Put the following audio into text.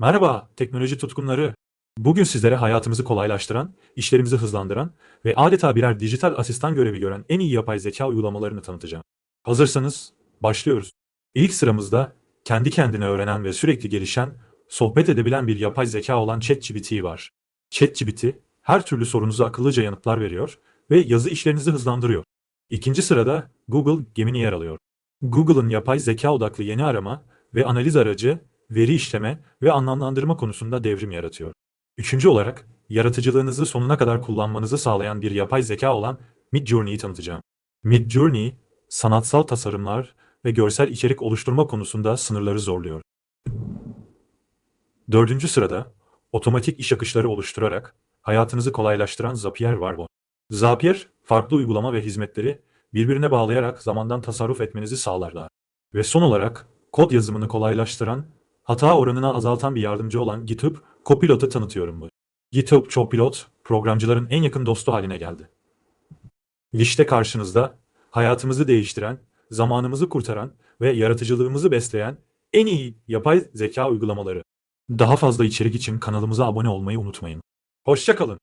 Merhaba teknoloji tutkunları. Bugün sizlere hayatımızı kolaylaştıran, işlerimizi hızlandıran ve adeta birer dijital asistan görevi gören en iyi yapay zeka uygulamalarını tanıtacağım. Hazırsanız başlıyoruz. İlk sıramızda kendi kendine öğrenen ve sürekli gelişen, sohbet edebilen bir yapay zeka olan ChatGPT var. ChatGPT her türlü sorunuza akıllıca yanıtlar veriyor ve yazı işlerinizi hızlandırıyor. İkinci sırada Google Gemini yer alıyor. Google'ın yapay zeka odaklı yeni arama ve analiz aracı veri işleme ve anlamlandırma konusunda devrim yaratıyor. Üçüncü olarak, yaratıcılığınızı sonuna kadar kullanmanızı sağlayan bir yapay zeka olan Midjourney'i tanıtacağım. Midjourney, sanatsal tasarımlar ve görsel içerik oluşturma konusunda sınırları zorluyor. Dördüncü sırada, otomatik iş akışları oluşturarak hayatınızı kolaylaştıran Zapier var bu. Zapier, farklı uygulama ve hizmetleri birbirine bağlayarak zamandan tasarruf etmenizi sağlar. Ve son olarak, kod yazımını kolaylaştıran hata oranını azaltan bir yardımcı olan GitHub Copilot'u tanıtıyorum bu. GitHub Copilot, programcıların en yakın dostu haline geldi. İşte karşınızda hayatımızı değiştiren, zamanımızı kurtaran ve yaratıcılığımızı besleyen en iyi yapay zeka uygulamaları. Daha fazla içerik için kanalımıza abone olmayı unutmayın. Hoşçakalın.